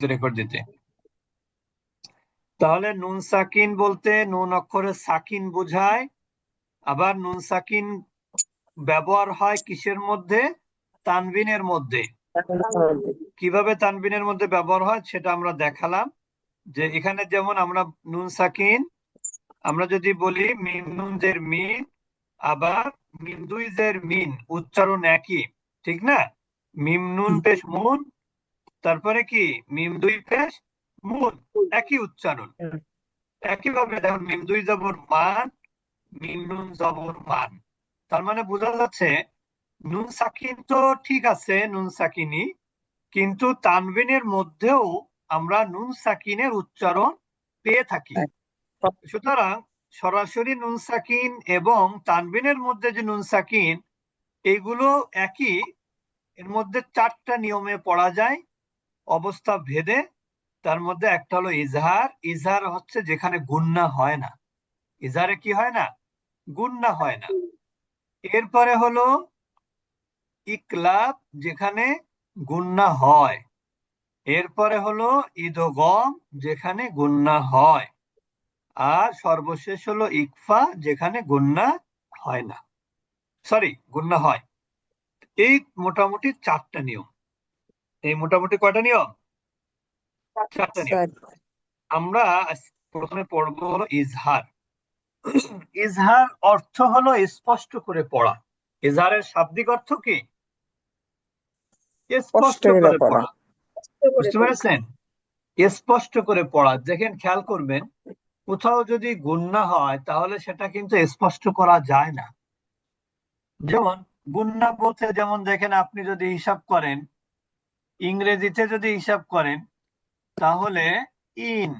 Record দিতে। তাহলে নুন সাকিন বলতে নুন অক্ষরে সাকিন বোঝায়, আবার নুন সাকিন ব্যবহার হয় কিসের মধ্যে? তানবিনের মধ্যে। কীভাবে তানবিনের মধ্যে ব্যবহার হয় সেটা আমরা দেখালাম, যে এখানে যেমন আমরা নুন সাকিন, আমরা যদি বলি মিম নুন জের মিন, আবার মিম দুই জের মিন, উচ্চারণ একই, ঠিক না? মিম নুন পেশ মুন তারপরে কি? মিম দুই পেশ মুন একই উচ্চারণ। হুম। একইভাবে দেখুন মিম দুই জবর মান মিম নুন জবর মান। তার মানে বোঝা যাচ্ছে নুন সাকিন তো ঠিক আছে নুন সাকিনি কিন্তু তানবিনের মধ্যেও আমরা নুন সাকিনের উচ্চারণ পেয়ে থাকি। সুতরাং সরাসরি নুন সাকিন এবং তানবিনের মধ্যে যে নুন সাকিন এগুলো একই এর মধ্যে চারটা নিয়মে পড়া যায়। অবস্থা ভেদে তার মধ্যে একটা হলো ইজহার। ইজহার হচ্ছে যেখানে গুন্না হয় না। ইজহারে কি হয় না? গুন্না হয় না। এরপরে হলো ইকলাব, যেখানে গুন্না হয়। এরপরে হলো ইদগম যেখানে গুন্না হয়। আর সর্বশেষ হলো ইকফা, যেখানে গুন্না হয় না। সরি গুন্না হয়। এই মোটামুটি চারটা নিয়ম। এই মোটামুটি কয়টা নিয়ম? চারটা নিয়ম। আমরা প্রথমে পড়ব হলো ইজহার। ইজহার অর্থ হলো স্পষ্ট করে পড়া। ইজহারের শাব্দিক অর্থ কি? স্পষ্ট করে। পড়া। বুঝতে পেরেছেন? স্পষ্ট করে পড়া। দেখেন খেয়াল করবেন কোথাও যদি গুন্না হয় তাহলে সেটা কিন্তু স্পষ্ট করা যায় না। যেমন গুন্না বলতে যেমন দেখেন আপনি যদি হিসাব করেন ইংরেজিতে যদি হিসাব করেন তাহলে ইন।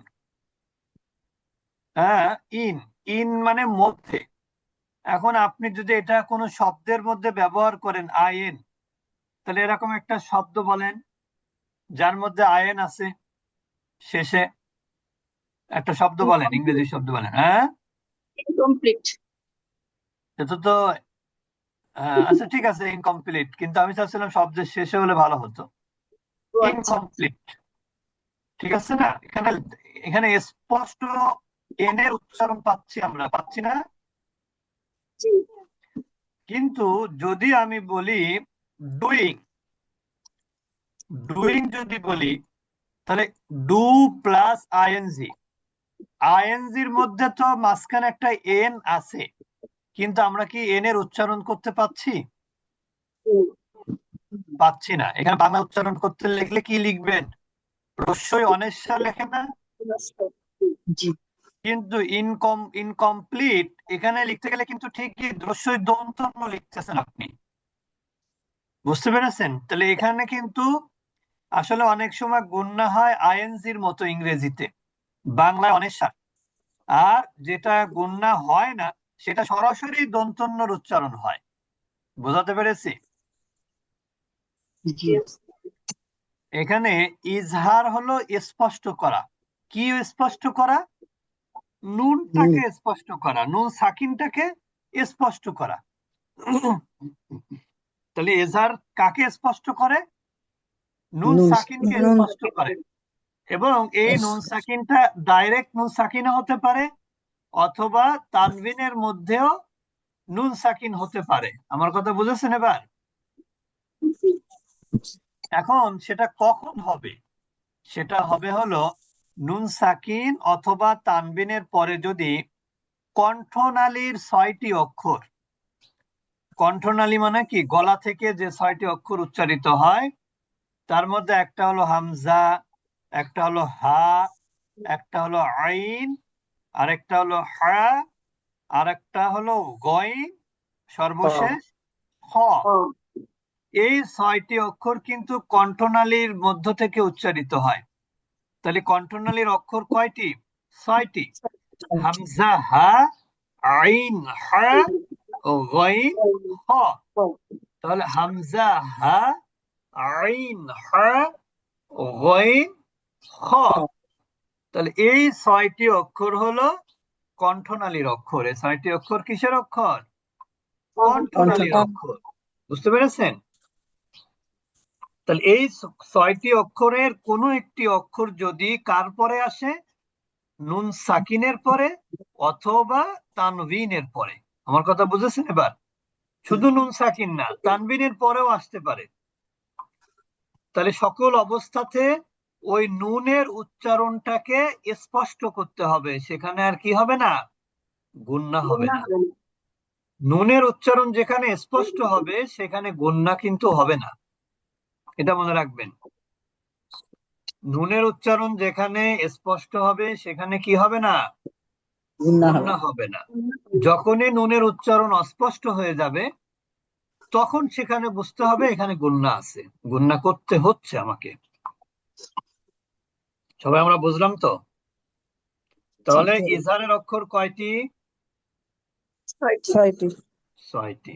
হ্যাঁ ইন। ইন মানে মধ্যে। এখন আপনি যদি এটা কোনো শব্দের মধ্যে ব্যবহার করেন আইন তাহলে এরকম একটা শব্দ বলেন যার মধ্যে আইন আছে শেষে একটা শব্দ বলেন ইংরেজি শব্দ বলেন হ্যাঁ? ইনকমপ্লিট এটা তো আচ্ছা ঠিক আছে ইনকমপ্লিট কিন্তু আমি চাচ্ছিলাম শব্দের শেষে হলে ভালো হতো। ইনকমপ্লিট ঠিক আছে না? এখানে এখানে স্পষ্ট এন এর উচ্চারণ পাচ্ছি আমরা পাচ্ছি না? কিন্তু যদি আমি বলি ডুইং ডুইং যদি বলি তাহলে ডু প্লাস আইএনজি আইএনজির মধ্যে তো মাঝখানে একটা এন আছে কিন্তু আমরা কি এন এর উচ্চারণ করতে পাচ্ছি পাচ্ছি না। এখানে বাংলা উচ্চারণ করতে লিখলে কি লিখবেন? রস্যই অনেশ্বর লেখেন না? কিন্তু ইনকম ইনকমপ্লিট এখানে লিখতে গেলে কিন্তু ঠিকই দ্রস্যই দন্ত লিখতেছেন আপনি। বুঝতে পেরেছেন? তাহলে এখানে কিন্তু আসলে অনেক সময় গুন্না হয় আইএনজির মতো ইংরেজিতে বাংলায় অনেশ্বর আর যেটা গুন্না হয় না সেটা সরাসরি দন্তন্যর উচ্চারণ হয়। বোঝাতে পেরেছি? এখানে ইজহার হলো স্পষ্ট করা। কি স্পষ্ট করা? নুনটাকে স্পষ্ট করা। নুন সাকিনটাকে স্পষ্ট করা। তাহলে এজার কাকে স্পষ্ট করে? নুন সাকিনকে স্পষ্ট করে। এবং এই নুন সাকিনটা ডাইরেক্ট নুন সাকিনও হতে পারে অথবা তানভিনের মধ্যেও নুন সাকিন হতে পারে। আমার কথা বুঝেছেন এবার? এখন সেটা কখন হবে? সেটা হবে হলো নুন সাকিন অথবা তানবিনের পরে যদি কণ্ঠনালীর ছয়টি অক্ষর, কণ্ঠনালী মানে কি? গলা থেকে যে ছয়টি অক্ষর উচ্চারিত হয়, তার মধ্যে একটা হলো হামজা, একটা হলো হা, একটা হলো আইন, আরেকটা হলো হা আর একটা হলো গইন, সর্বশেষ খ। এই ছয়টি অক্ষর কিন্তু কণ্ঠনালীর মধ্য থেকে উচ্চারিত হয়। তাহলে কণ্ঠনালীর অক্ষর কয়টি? ছয়টি। হামজা হা আইন হা গইন খ তাহলে হামজা হা আইন হা গইন খ তাহলে এই ছয়টি অক্ষর হলো কণ্ঠনালীর অক্ষর। এই ছয়টি অক্ষর কিসের অক্ষর? কণ্ঠনালীর অক্ষর। বুঝতে পেরেছেন? তাহলে এই ছয়টি অক্ষরের কোনো একটি অক্ষর যদি কার পরে আসে? নুন সাকিনের পরে অথবা তানভিনের পরে। আমার কথা বুঝেছেন এবার? শুধু নুন সাকিন না তানভিনের পরেও আসতে পারে। তাহলে সকল অবস্থাতে ওই নুনের উচ্চারণটাকে স্পষ্ট করতে হবে। সেখানে আর কি হবে না? গুন্না হবে না। নুনের উচ্চারণ যেখানে স্পষ্ট হবে সেখানে গুন্না কিন্তু হবে না। এটা মনে রাখবেন। নুনের উচ্চারণ যেখানে স্পষ্ট হবে সেখানে কি হবে না? হবে। না। যখনই নুনের উচ্চারণ অস্পষ্ট হয়ে যাবে তখন সেখানে বুঝতে হবে এখানে গুন্না আছে। গুন্না করতে হচ্ছে আমাকে। সবাই আমরা বুঝলাম তো? তাহলে জি। ইজহারের অক্ষর কয়টি? ছয়টি।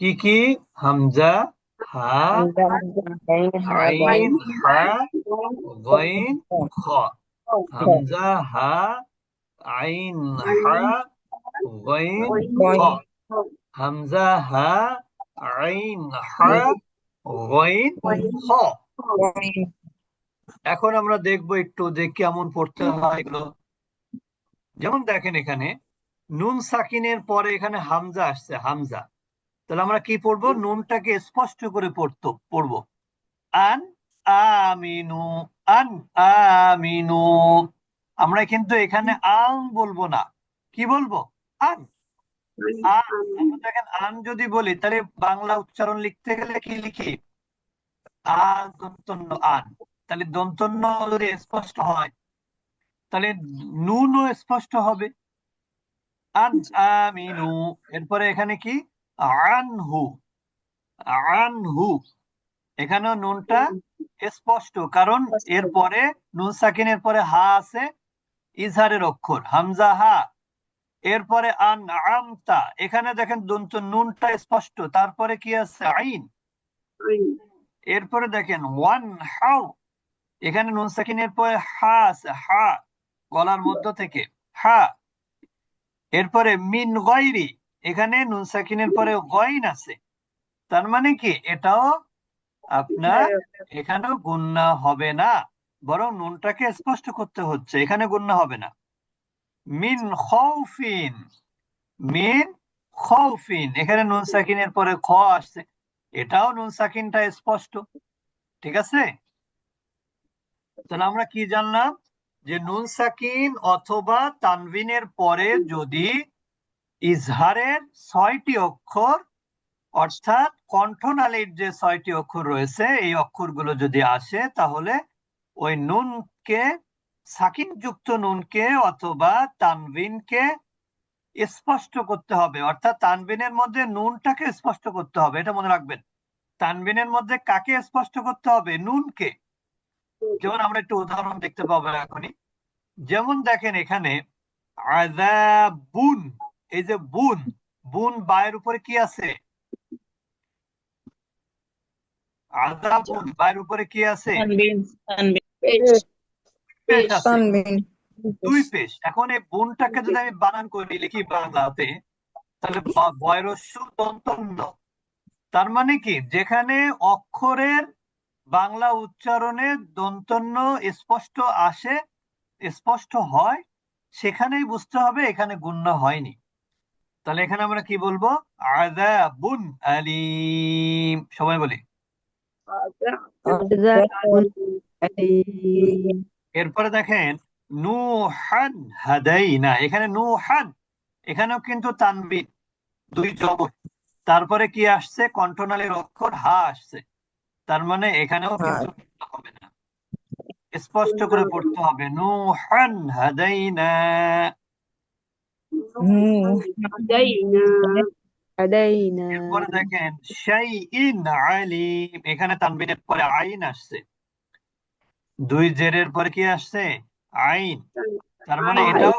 কি কি? হামজা হা আইন হা গইন খ হামজা হা আইন হা গইন খ হামজা হা আইন হা গইন খ এখন আমরা দেখব একটু যে কেমন পড়তে হয় এগুলো। যেমন দেখেন এখানে নুন সাকিনের পরে এখানে হামজা আসছে হামজা। তাহলে আমরা কি পড়ব? নুনটাকে স্পষ্ট করে পড়তো পড়ব। আন আমিনু আন আমিনু। আমরা কিন্তু এখানে আন বলব না। কি বলব? আন। আন। দেখেন আন যদি বলি তাহলে বাংলা উচ্চারণ লিখতে গেলে কি লিখি? আ দন্তন্য আন। তাহলে দন্তন্য যদি স্পষ্ট হয় তাহলে নুনও স্পষ্ট হবে। আন আমিনু। এরপরে এখানে কি? আনহু আনহু। এখানেও নুনটা স্পষ্ট কারণ এরপরে নুন সাকিনের পরে হা আছে ইজহারের অক্ষর হামজা হা। এরপরে আন আমতা। এখানে দেখেন দন্ত নুনটা স্পষ্ট তারপরে কি আছে? আইন। এরপরে দেখেন ওয়ান হাউ। এখানে নুন সাকিনের পরে হা আছে হা গলার মধ্য থেকে হা। এরপরে মিন গয়রি। এখানে নুন সাকিনের পরে গয়ন আছে। তার মানে কি? এটাও আপনার এখানেও গুন্না হবে না। বরং নুনটাকে স্পষ্ট করতে হচ্ছে। এখানে গুন্না হবে না। মিন খৌফিন। মিন খৌফিন। এখানে নুন সাকিনের পরে খ আসছে। এটাও নুন সাকিনটা স্পষ্ট। ঠিক আছে? তাহলে আমরা কি জানলাম? যে নুন সাকিন অথবা তানভিনের পরে যদি ইজহারের ছয়টি অক্ষর, অর্থাৎ কণ্ঠনালীর যে ছয়টি অক্ষর রয়েছে, এই অক্ষরগুলো যদি আসে, তাহলে ওই নুনকে সাকিন যুক্ত নুনকে অথবা তানভিনকে স্পষ্ট করতে হবে। অর্থাৎ তানভিনের মধ্যে নুনটাকে স্পষ্ট করতে হবে, এটা মনে রাখবেন। তানভিনের মধ্যে কাকে স্পষ্ট করতে হবে? নুনকে। যেমন আমরা একটু উদাহরণ দেখতে পাবো এখনই। যেমন দেখেন এখানে, আযাবুন। এই যে বুন বুন বায়ের উপরে কি আছে? আযাবুন বায়ের উপরে কি আছে? দুই পেশ। এখন এই বুনটাকে যদি আমি বানান করে লিখি বাংলাতে তাহলে বয়রস্য দন্তন্য তার মানে কি? যেখানে অক্ষরের বাংলা উচ্চারণে দন্তন্য স্পষ্ট আসে স্পষ্ট হয় সেখানেই বুঝতে হবে এখানে গুণ্য হয়নি। তাহলে এখানে আমরা কি বলব? আযাবুন আলিম। সবাই বলি। এরপরে দেখেন নুহান হাদাইনা। এখানে নুহান এখানেও কিন্তু তানবিন দুই জবর। তারপরে কি আসছে? কণ্ঠনালীর অক্ষর হা আসছে। তার মানে এখানেও কিন্তু হবে না। স্পষ্ট করে পড়তে হবে। নুহান হাদাইনা। এরপরে দেখেন শাইইন আলিম এখানে তানবিনের পরে আইন আসছে দুই জেরের পরে কি আসছে আইন তার মানে এটাও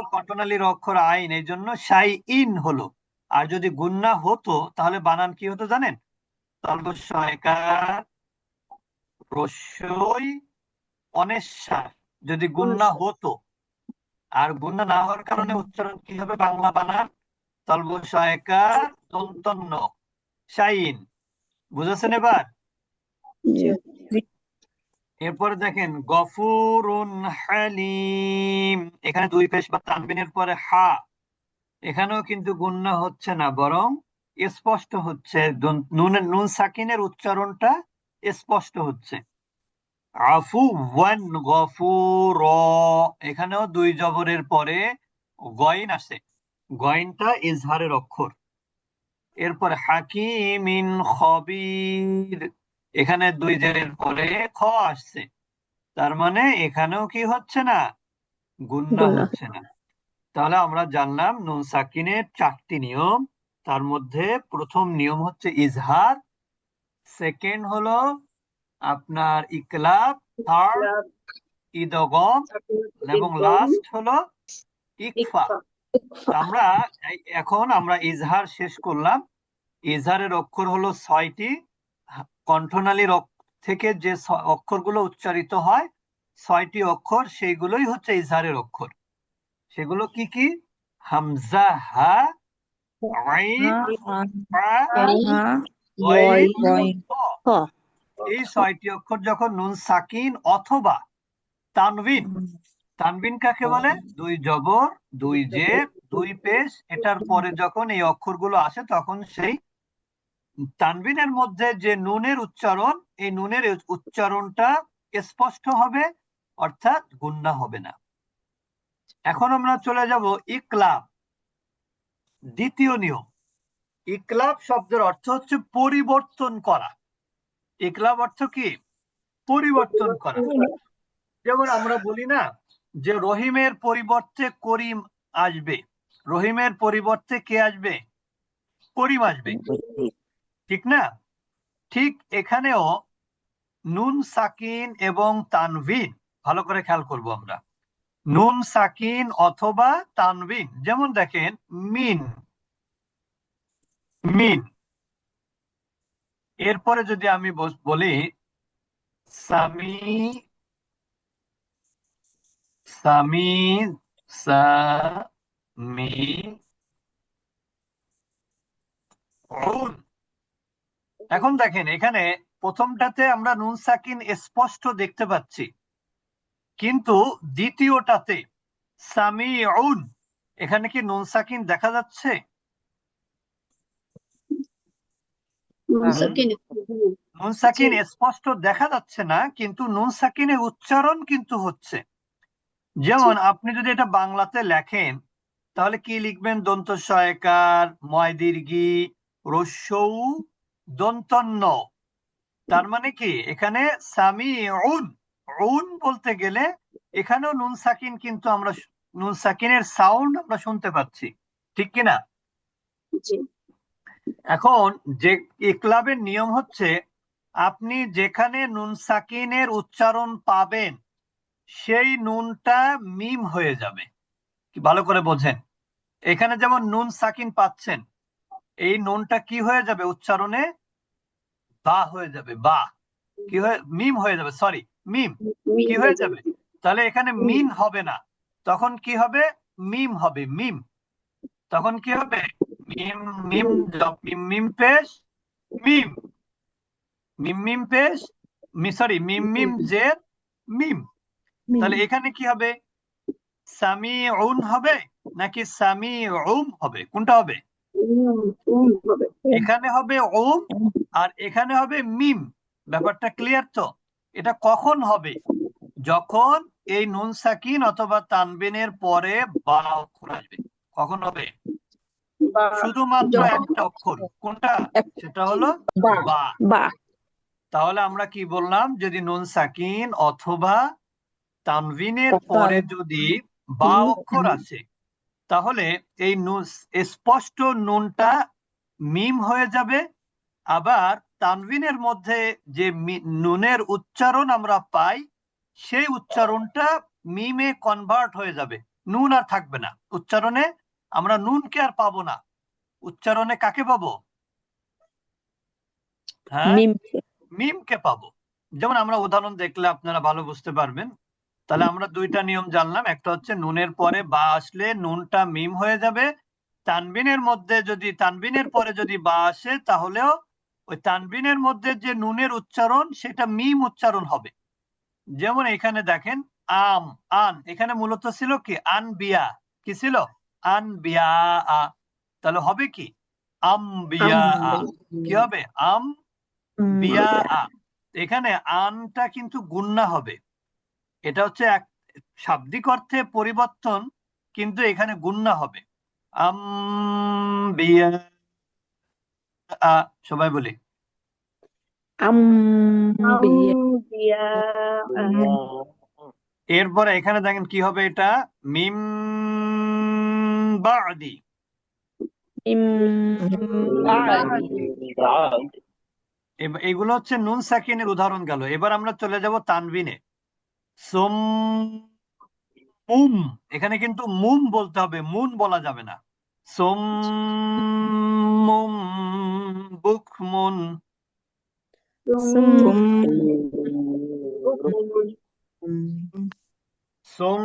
অক্ষর আইন এই জন্য শাইইন হলো আর যদি গুন্না হতো তাহলে বানান কি হতো জানেন? রস্যই অনেশ্বর যদি গুন্না হতো আর গুন্না না হওয়ার কারণে উচ্চারণ কি হবে বাংলা বানান তলবস্বয়কার দন্তন্য শাইন বুঝেছেন এবার? এরপরে দেখেন গফুরুন হালিম। এখানে দুই পেশ বা তানবিনের পরে হা। এখানেও কিন্তু গুন্না হচ্ছে না বরং স্পষ্ট হচ্ছে। নুন সাকিনের উচ্চারণটা স্পষ্ট হচ্ছে। আফু ওয়ান গফুর। এখানেও দুই জবরের পরে গইন আসে গইনটা ইজহারের অক্ষর। এরপর হাকিমিন খবির। এখানে দুই জেরের পরে খ আসছে। তার মানে এখানেও কি হচ্ছে না? গুন্না। হচ্ছে না। তাহলে আমরা জানলাম নুন সাকিনের চারটি নিয়ম। তার মধ্যে প্রথম নিয়ম হচ্ছে ইজহার। সেকেন্ড হলো আপনার ইকলাব থার্ড ইদগম এবং লাস্ট হলো ইকফা। আমরা এখন আমরা ইজহার শেষ করলাম। ইজহারের অক্ষর হলো ছয়টি। কণ্ঠনালীর থেকে যে অক্ষরগুলো উচ্চারিত হয় ছয়টি অক্ষর সেইগুলোই হচ্ছে ইজহারের অক্ষর। সেগুলো কি কি? হামজা হা আইন। এই ছয়টি অক্ষর যখন নুন সাকিন অথবা তানবিন তানবিন কাকে বলে? দুই জবর, দুই জের দুই পেশ। এটার পরে যখন এই অক্ষরগুলো আসে, তখন সেই তানবিনের মধ্যে যে নুনের উচ্চারণ, এই নুনের উচ্চারণটা স্পষ্ট হবে, অর্থাৎ গুন্না হবে না। এখন আমরা চলে যাব ইকলাব। দ্বিতীয় নিয়ম। ইকলাব শব্দের অর্থ হচ্ছে পরিবর্তন করা। ইকলাব অর্থ কি? পরিবর্তন করা। যেমন আমরা বলি না যে রহিমের পরিবর্তে করিম আসবে। রহিমের পরিবর্তে কে আসবে? করিম আসবে। ঠিক না? ঠিক এখানেও নুন, সাকিন এবং তানভিন, ভালো করে খেয়াল করব আমরা। নুন, সাকিন অথবা তানভিন, যেমন দেখেন, মিন। মিন। এরপরে যদি আমি বলি, সামি সামি সামি এখন দেখেন, এখানে প্রথমটাতে আমরা নুন সাকিন স্পষ্ট দেখতে পাচ্ছি। কিন্তু দ্বিতীয়টাতে সামিউন এখানে কি নুন সাকিন দেখা যাচ্ছে? নুন সাকিন। স্পষ্ট দেখা যাচ্ছে না কিন্তু নুন সাকিনের উচ্চারণ কিন্তু হচ্ছে। যেমন আপনি যদি এটা বাংলাতে লেখেন তাহলে কি লিখবেন? দন্ত সয়কার ময় দীর্ঘি রস্যৌ দন্তন্য তার মানে কি? এখানে সামি উন উন বলতে গেলে এখানেও নুন সাকিন কিন্তু আমরা নুন সাকিনের সাউন্ড আমরা শুনতে পাচ্ছি। ঠিক কিনা? এখন যে ইকলাবের নিয়ম হচ্ছে আপনি যেখানে নুন সাকিনের উচ্চারণ পাবেন সেই নুনটা মিম হয়ে যাবে। কি ভালো করে বোঝেন। এখানে যেমন নুন সাকিন পাচ্ছেন এই নুনটা কি হয়ে যাবে উচ্চারণে? বা হয়ে যাবে বা। কি হয়ে মিম হয়ে যাবে সরি মিম। কি হয়ে যাবে। তাহলে এখানে মিন হবে না। তখন কি হবে? মিম হবে মিম। তখন কি হবে? মিম মিম মিম মিম পেশ মিম মিম মিম পেশ মি সরি মিম মিম জের মিম তাহলে এখানে কি হবে? সামি উন হবে নাকি সামি উম হবে? কোনটা হবে? এখানে হবে ওম আর এখানে হবে মিম। ব্যাপারটা ক্লিয়ার তো? এটা কখন হবে? যখন এই নুন সাকিন অথবা তানবিনের পরে বা অক্ষর আসবে। কখন হবে? শুধুমাত্র একটা অক্ষর। কোনটা? সেটা হলো বা। তাহলে আমরা কি বললাম? যদি নুন সাকিন অথবা অক্ষর। পরে যদি বা অক্ষর। আসে তাহলে এই নুন স্পষ্ট নুনটা মিম হয়ে যাবে। আবার তানবিনের মধ্যে যে নুনের উচ্চারণ আমরা পাই সেই উচ্চারণটা মিমে কনভার্ট হয়ে যাবে। নুন আর থাকবে না। উচ্চারণে আমরা নুনকে আর পাবো না। উচ্চারণে কাকে পাবো? হ্যাঁ? মিমকে। পাবো। যেমন আমরা উদাহরণ দেখলে আপনারা ভালো বুঝতে পারবেন। তাহলে আমরা দুইটা নিয়ম জানলাম। একটা হচ্ছে নুনের পরে বা আসলে নুনটা মিম হয়ে যাবে। তানবিনের মধ্যে যদি তানবিনের পরে যদি বা আসে তাহলেও ওই তানবিনের মধ্যে যে নুনের উচ্চারণ সেটা মিম উচ্চারণ হবে। যেমন এখানে দেখেন আম আন। এখানে মূলত ছিল কি? আন বিয়া। কি ছিল? আন বিয়া তাহলে হবে কি? আম বিয়া কি হবে? আম বিয়া এখানে আনটা কিন্তু গুন্না হবে। এটা হচ্ছে এক শাব্দিক অর্থে পরিবর্তন কিন্তু এখানে গুন্না হবে। আম বিয়া সবাই বলি। আম্বিয়া এরপরে এখানে দেখেন কি হবে এটা? মিম বাদি এগুলো হচ্ছে নুন সাকিনের উদাহরণ গেল। এবার আমরা চলে যাব তানবিনে। সোম মুম। এখানে কিন্তু মুম বলতে হবে মুন বলা যাবে না। সোম মুম বুকমুন সোম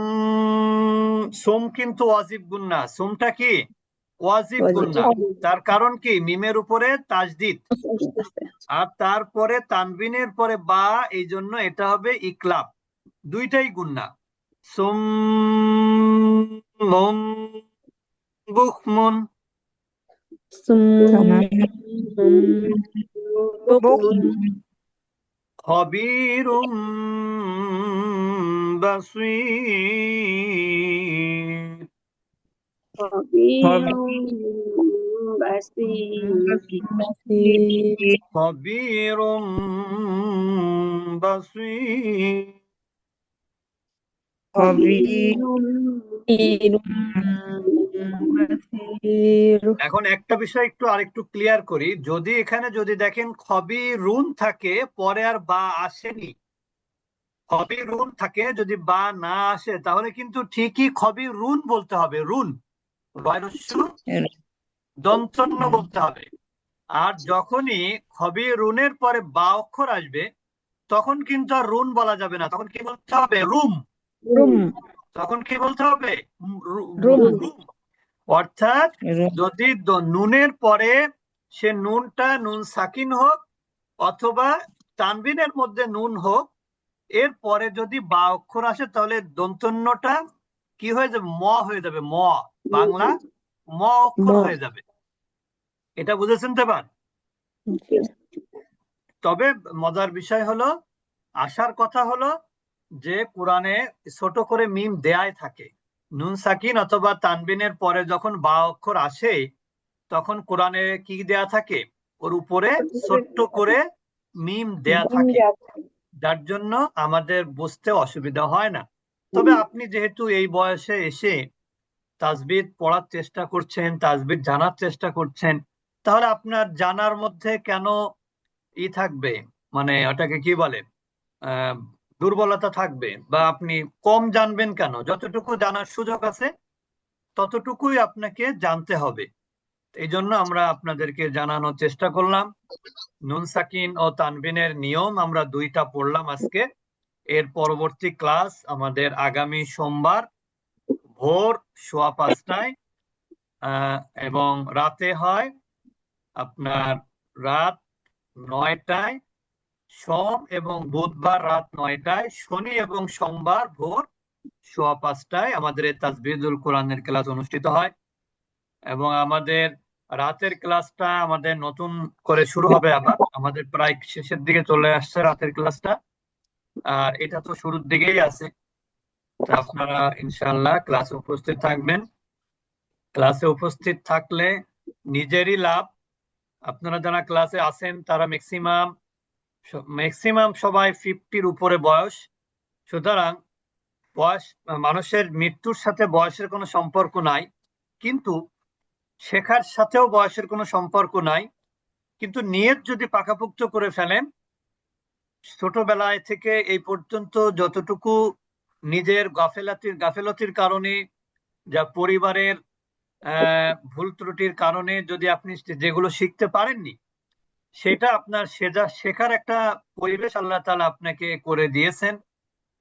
সোম কিন্তু ওয়াজিব গুন্না সোমটা কি? ওয়াজিব গুন্না তার কারণ কি? মিমের উপরে তাজদিদ। আর তারপরে তানবিনের পরে বা এই জন্য এটা হবে ইকলাব। দুইটাই গুন্না সোম মুম বুকমুন خبير بصير خبير بصير خبير এখন একটা বিষয় একটু আরেকটু ক্লিয়ার করি। যদি এখানে যদি দেখেন খবি রুন থাকে পরে আর বা আসেনি। খবি রুন থাকে যদি বা না আসে তাহলে কিন্তু ঠিকই খবি রুন বলতে হবে রুন। দন্তন্য বলতে হবে। আর যখনই খবি রুনের পরে বা অক্ষর আসবে তখন কিন্তু আর রুন বলা যাবে না। তখন কি বলতে হবে? রুম। রুম। তখন কি বলতে হবে? রুম। অর্থাৎ যদি নুনের পরে সে নুনটা নুন সাকিন হোক অথবা তানবিনের মধ্যে নুন হোক এর পরে যদি বা অক্ষর আসে তাহলে দন্তন্যটা কি হয়ে যাবে? ম হয়ে যাবে ম। বাংলা ম অক্ষর হয়ে যাবে। এটা বুঝেছেন তো তবে মজার বিষয় হলো আসার কথা হলো যে কোরআনে ছোট করে মিম দেয়াই থাকে। নুন সাকিন অথবা তানবিনের পরে যখন বা অক্ষর আসে তখন কোরআনে কি দেয়া থাকে? ওর উপরে ছোট্ট করে মিম দেয়া থাকে। যার জন্য আমাদের বুঝতে অসুবিধা হয় না। তবে আপনি যেহেতু এই বয়সে এসে তাজবিদ পড়ার চেষ্টা করছেন তাজবিদ জানার চেষ্টা করছেন তাহলে আপনার জানার মধ্যে কেন ই থাকবে? মানে ওটাকে কি বলে? আহ দুর্বলতা থাকবে বা আপনি কম জানবেন কেন? যতটুকু জানার সুযোগ আছে, ততটুকুই আপনাকে জানতে হবে। এই জন্য আমরা আপনাদেরকে জানানোর চেষ্টা করলাম। নুন সাকিন ও তানবিনের নিয়ম আমরা দুইটা পড়লাম আজকে। এর পরবর্তী ক্লাস আমাদের আগামী সোমবার ভোর সোয়া পাঁচটায় এবং রাতে হয় আপনার রাত নয়টায়। সোম এবং বুধবার রাত নয়টায়, শনি এবং সোমবার ভোর সোয়া পাঁচটায় আমাদের তাজবিদুল কোরআনের ক্লাস অনুষ্ঠিত হয়। এবং আমাদের রাতের ক্লাসটা আমাদের নতুন করে শুরু হবে আবার। আমাদের প্রায় শেষের দিকে চলে আসছে রাতের ক্লাসটা। আর এটা তো শুরুর দিকেই আছে। আপনারা ইনশাল্লাহ ক্লাসে উপস্থিত থাকবেন। ক্লাসে উপস্থিত থাকলে নিজেরই লাভ। আপনারা যারা ক্লাসে আছেন তারা ম্যাক্সিমাম ম্যাক্সিমাম সবাই ফিফটির উপরে বয়স। সুতরাং বয়স, মানুষের মৃত্যুর সাথে বয়সের কোনো সম্পর্ক নাই। কিন্তু শেখার সাথেও বয়সের কোনো সম্পর্ক নাই। কিন্তু নিয়ত যদি পাকাপোক্ত করে ফেলেন, ছোটবেলায় থেকে এই পর্যন্ত যতটুকু নিজের গাফেলাতির, গাফেলতির কারণে যা পরিবারের ভুল ত্রুটির কারণে যদি আপনি যেগুলো শিখতে পারেননি সেটা আপনার সেজা শেখার একটা পরিবেশ আল্লাহ তালা আপনাকে করে দিয়েছেন।